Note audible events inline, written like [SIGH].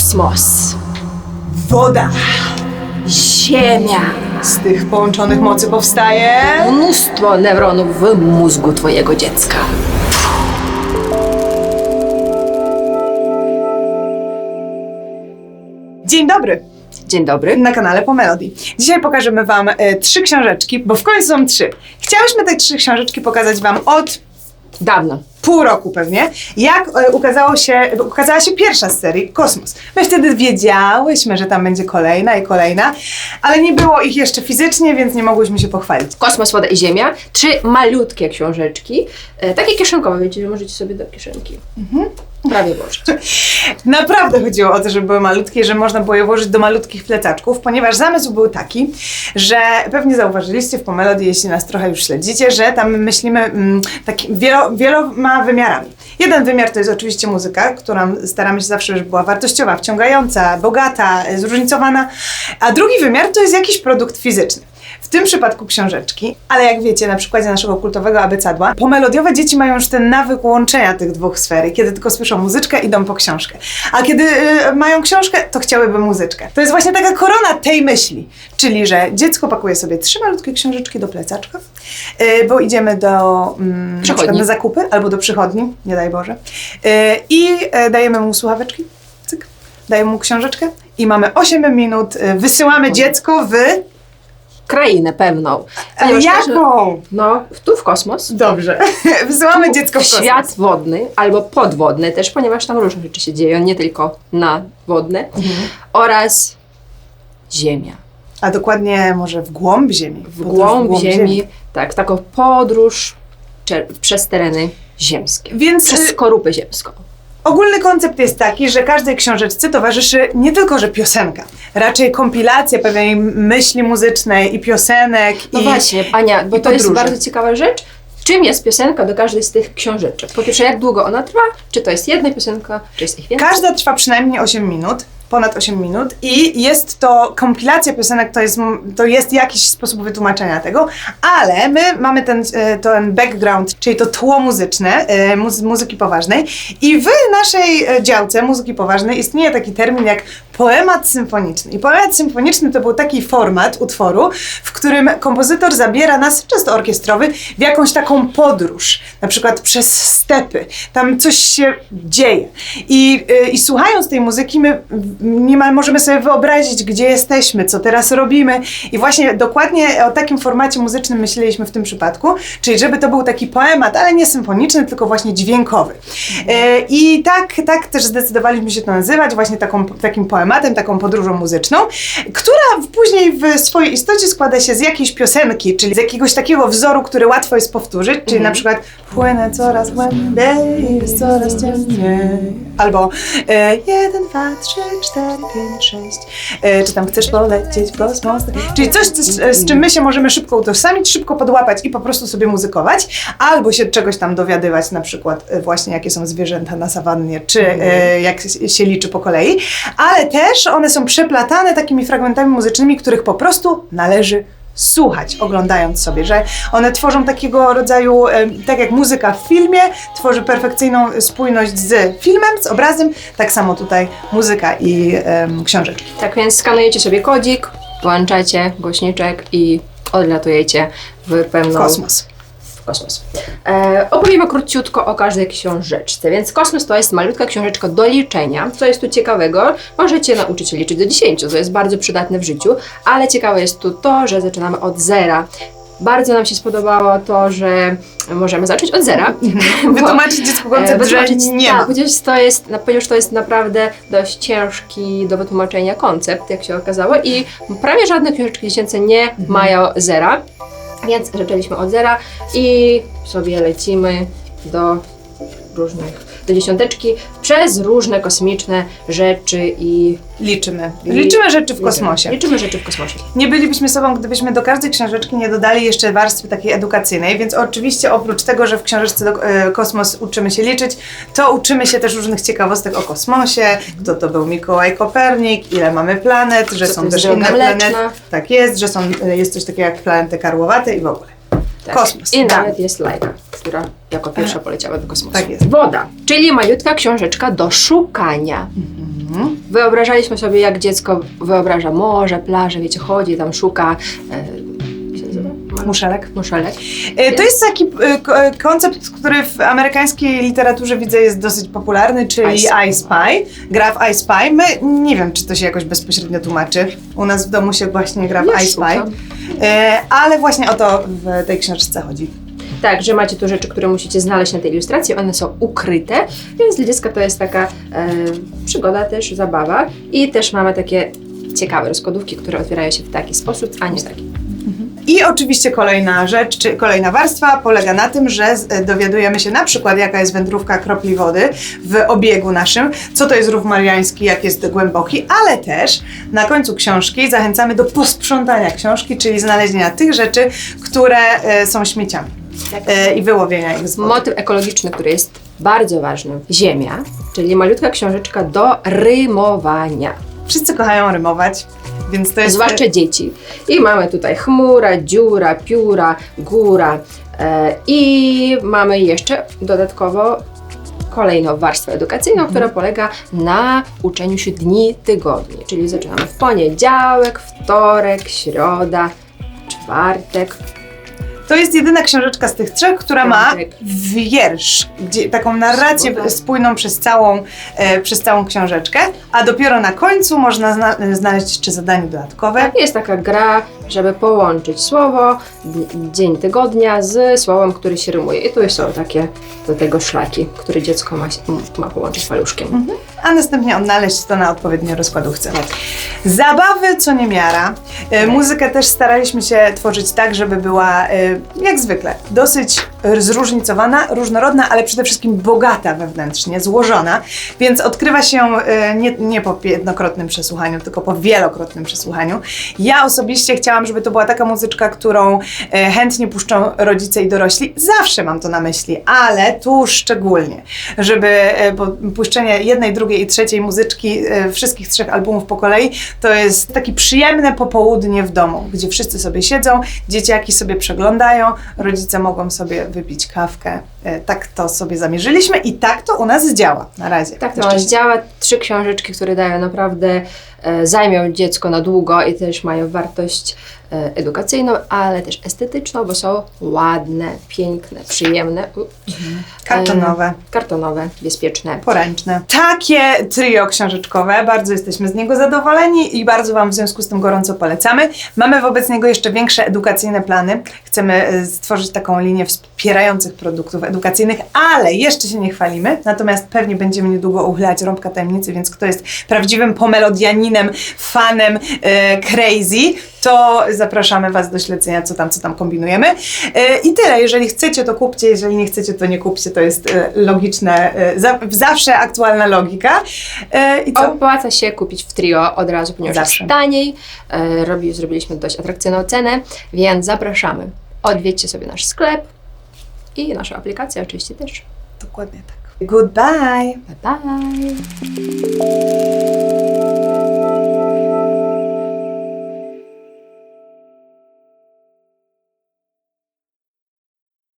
Kosmos. Woda. Ziemia. Z tych połączonych mocy powstaje... Mnóstwo neuronów w mózgu twojego dziecka. Dzień dobry. Dzień dobry. na kanale Po Melody. Dzisiaj pokażemy Wam e, trzy książeczki, bo w końcu są trzy. Chciałyśmy te trzy książeczki pokazać Wam od Dawno. Pół roku pewnie, jak e, ukazało się, ukazała się pierwsza z serii Kosmos. My wtedy wiedziałyśmy, że tam będzie kolejna i kolejna, ale nie było ich jeszcze fizycznie, więc nie mogłyśmy się pochwalić. Kosmos, woda i ziemia. Trzy malutkie książeczki. E, takie kieszonkowe, wiecie, że możecie sobie do kieszonki. Prawie włożyć. Naprawdę chodziło o to, żeby były malutkie, że można było je włożyć do malutkich plecaczków, ponieważ zamysł był taki, że pewnie zauważyliście w Pomelody, jeśli nas trochę już śledzicie, że tam myślimy mm, taki wielo, wieloma wymiarami. Jeden wymiar to jest oczywiście muzyka, którą staramy się zawsze, żeby była wartościowa, wciągająca, bogata, zróżnicowana, a drugi wymiar to jest jakiś produkt fizyczny. W tym przypadku książeczki, ale jak wiecie, na przykładzie naszego kultowego abecadła, pomelodiowe dzieci mają już ten nawyk łączenia tych dwóch sfer. Kiedy tylko słyszą muzyczkę, idą po książkę. A kiedy y, mają książkę, to chciałyby muzyczkę. To jest właśnie taka korona tej myśli. Czyli, że dziecko pakuje sobie trzy malutkie książeczki do plecaczka, y, bo idziemy do mm, na Przychodni. przykład na zakupy albo do przychodni, nie daj Boże. Y, I y, dajemy mu słuchaweczki, cyk, dajemy mu książeczkę i mamy 8 minut, y, wysyłamy dziecko w... Krainę pewną. Też- jaką? No, tu w kosmos. Dobrze. [LAUGHS] Wysyłamy Tu dziecko w kosmos. świat wodny albo podwodny też, ponieważ tam różne rzeczy się dzieją, nie tylko nadwodne. Oraz ziemia. A dokładnie może w głąb ziemi. W Podróż głąb ziemi, tak, taką podróż przez tereny ziemskie. Więc Przez y, skorupę ziemską. Ogólny koncept jest taki, że każdej książeczce towarzyszy nie tylko, że piosenka, raczej kompilacja pewnej myśli muzycznej i piosenek No i właśnie, Ania, bo to jest podróży. bardzo ciekawa rzecz. Czym jest piosenka do każdej z tych książeczek? Po pierwsze, jak długo ona trwa? Czy to jest jedna piosenka, czy jest ich więcej? Każda trwa przynajmniej 8 minut, ponad 8 minut i jest to kompilacja piosenek, to jest, to jest jakiś sposób wytłumaczenia tego, ale my mamy ten, e, ten background, czyli to tło muzyczne, e, muzy- muzyki poważnej i w naszej e, działce muzyki poważnej istnieje taki termin jak poemat symfoniczny. I poemat symfoniczny to był taki format utworu, w którym kompozytor zabiera nas, często orkiestrowy, w jakąś taką podróż, na przykład przez stepy. Tam coś się dzieje. I, i słuchając tej muzyki, my niemal możemy sobie wyobrazić, gdzie jesteśmy, co teraz robimy. I właśnie dokładnie o takim formacie muzycznym myśleliśmy w tym przypadku, czyli żeby to był taki poemat, ale nie symfoniczny, tylko właśnie dźwiękowy. E, I tak, tak też zdecydowaliśmy się to nazywać, właśnie taką, takim poematem, taką podróżą muzyczną, która później w swojej istocie składa się z jakiejś piosenki, czyli z jakiegoś takiego wzoru, który łatwo jest powtórzyć, czyli na przykład płynę coraz głębiej, jest coraz ciemniej, albo e, jeden, dwa, trzy, cztery, pięć, sześć, e, czy tam chcesz polecieć w kosmos, czyli coś, coś e, z czym my się możemy szybko utożsamić, szybko podłapać i po prostu sobie muzykować, albo się czegoś tam dowiadywać, na przykład e, właśnie jakie są zwierzęta na sawannie, czy e, jak się liczy po kolei, ale też one są przeplatane takimi fragmentami muzycznymi, których po prostu należy słuchać, oglądając sobie, że one tworzą takiego rodzaju, tak jak muzyka w filmie tworzy perfekcyjną spójność z filmem, z obrazem, tak samo tutaj muzyka i em, książeczki. Tak więc skanujecie sobie kodzik, włączacie głośniczek i odlatujecie w pełną Kosmos. Kosmos. E, opowiemy króciutko o każdej książeczce. Więc kosmos to jest malutka książeczka do liczenia. Co jest tu ciekawego? Możecie nauczyć się liczyć do 10, co jest bardzo przydatne w życiu, ale ciekawe jest tu to, że zaczynamy od zera. Bardzo nam się spodobało to, że możemy zacząć od zera. bo- [LAUGHS] Wytłumaczyć dziecku koncept, że nie tak. Ponieważ to, jest, ponieważ to jest naprawdę dość ciężki do wytłumaczenia koncept, jak się okazało i prawie żadne książeczki dziecięce nie Mhm. mają zera, więc zaczęliśmy od zera i sobie lecimy do różnych, dziesiąteczki przez różne kosmiczne rzeczy i Liczymy. I- Liczymy rzeczy w kosmosie. Liczymy rzeczy w kosmosie. Nie bylibyśmy sobą, gdybyśmy do każdej książeczki nie dodali jeszcze warstwy takiej edukacyjnej, więc oczywiście oprócz tego, że w książeczce do, e, Kosmos uczymy się liczyć, to uczymy się też różnych ciekawostek o kosmosie, kto to był Mikołaj Kopernik, ile mamy planet, że Co są też inne planety. Tak jest, że są, e, jest coś takiego jak planety karłowate i w ogóle. Tak. Kosmos. I Tak. nawet jest lajka, która jako pierwsza poleciała do kosmosu. Tak jest. Woda, czyli malutka książeczka do szukania. Mhm. Wyobrażaliśmy sobie, jak dziecko wyobraża morze, plaże, wiecie, chodzi, tam szuka. E, jak się nazywa? Muszelek. Muszelek. E, To jest taki e, ko- e, koncept, który w amerykańskiej literaturze widzę jest dosyć popularny, czyli I I Spy. Spy. Gra w I Spy. My nie wiem, czy to się jakoś bezpośrednio tłumaczy. U nas w domu się właśnie gra w Ja I Spy. szukam. E, Ale właśnie o to w tej książce chodzi. Tak, że macie tu rzeczy, które musicie znaleźć na tej ilustracji, one są ukryte, więc dla dziecka to jest taka e, przygoda też, zabawa. I też mamy takie ciekawe rozkładówki, które otwierają się w taki sposób, a nie taki. I oczywiście kolejna rzecz, czy kolejna warstwa polega na tym, że e, dowiadujemy się na przykład, jaka jest wędrówka kropli wody w obiegu naszym, co to jest rów mariański, jak jest głęboki, ale też na końcu książki zachęcamy do posprzątania książki, czyli znalezienia tych rzeczy, które e, są śmieciami e, i wyłowienia ich z wody. Motyw ekologiczny, który jest bardzo ważny. Ziemia, czyli malutka książeczka do rymowania. Wszyscy kochają rymować, więc to jest... Zwłaszcza dzieci. I mamy tutaj chmura, dziura, pióra, góra. E, I mamy jeszcze dodatkowo kolejną warstwę edukacyjną, która polega na uczeniu się dni tygodni. Czyli zaczynamy w poniedziałek, wtorek, środa, czwartek. To jest jedyna książeczka z tych trzech, która ma wiersz, gdzie, taką narrację spójną. przez całą, e, przez całą książeczkę, a dopiero na końcu można zna, znaleźć jeszcze zadanie dodatkowe. Jest taka gra, żeby połączyć słowo, dzień tygodnia z słowem, który się rymuje. I tu są takie do tego szlaki, które dziecko ma, ma połączyć paluszkiem. a następnie odnaleźć to na odpowiedniej rozkładówce. Zabawy co niemiara. E, muzykę też staraliśmy się tworzyć tak, żeby była e, jak zwykle dosyć zróżnicowana, różnorodna, ale przede wszystkim bogata wewnętrznie, złożona, więc odkrywa się e, nie, nie po jednokrotnym przesłuchaniu, tylko po wielokrotnym przesłuchaniu. Ja osobiście chciałam, żeby to była taka muzyczka, którą e, chętnie puszczą rodzice i dorośli. Zawsze mam to na myśli, ale tu szczególnie, żeby e, puszczenie jednej, drugiej i trzeciej muzyczki wszystkich trzech albumów po kolei, to jest takie przyjemne popołudnie w domu, gdzie wszyscy sobie siedzą, dzieciaki sobie przeglądają, rodzice mogą sobie wypić kawkę. E, Tak to sobie zamierzyliśmy i tak to u nas działa na razie. Tak, to Jeszcze nas działa. Trzy książeczki, które dają naprawdę, zajmią dziecko na długo i też mają wartość e, edukacyjną, ale też estetyczną, bo są ładne, piękne, przyjemne, u, Kartonowe. e, kartonowe, bezpieczne. poręczne. Takie trio książeczkowe, bardzo jesteśmy z niego zadowoleni i bardzo Wam w związku z tym gorąco polecamy. Mamy wobec niego jeszcze większe edukacyjne plany. Chcemy e, stworzyć taką linię wspierających produktów edukacyjnych, ale jeszcze się nie chwalimy. Natomiast pewnie będziemy niedługo uchylać rąbka tajemnicy, więc kto jest prawdziwym pomelodianinem, fanem e, crazy, to zapraszamy Was do śledzenia, co tam, co tam kombinujemy. E, I tyle. Jeżeli chcecie, to kupcie. Jeżeli nie chcecie, to nie kupcie. To jest e, logiczne, e, za, zawsze aktualna logika. E, I co? Opłaca się kupić w trio od razu, ponieważ Zawsze. jest taniej. E, robi, zrobiliśmy dość atrakcyjną cenę, więc zapraszamy. Odwiedźcie sobie nasz sklep i naszą aplikację oczywiście też. Dokładnie tak. Goodbye! Bye bye!